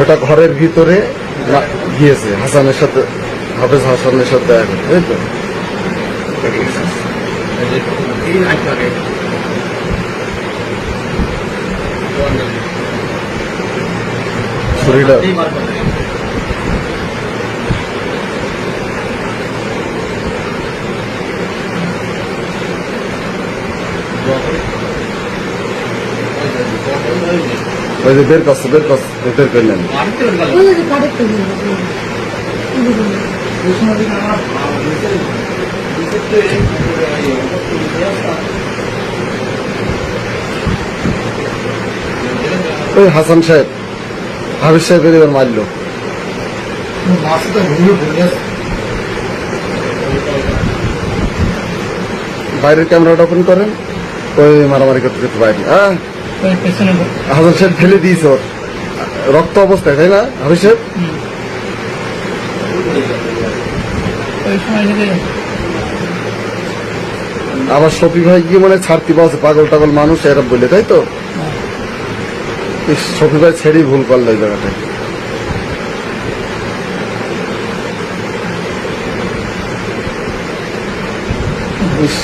ওটা ঘরের ভিতরে গিয়েছে। হাসানের সাথে হাফেজ হাসানের সাথে দেখা করতে তাই তো? ছুরিটা ওই যে বের করছে বের করছে বের করলেন ওই হাসান সাহেব হাফিজ সাহেবের এবার মারলো বাইরের ক্যামেরাটা ওপেন করেন ওই মারামারি করতে করতে বাইরে হ্যাঁ। হাসান সাহেব ফেলে দিয়েছে ওর। রক্ত অবস্থায় তাই না হাফিজ সাহেব? ওই আবার শফি ভাই গিয়ে মানে ছাড়তে পারছে? পাগল টাগল মানুষ এরা বলে তাই তো? ইস, শফি ভাই ছেড়েই ভুল করল এই জায়গাটায়। ইস।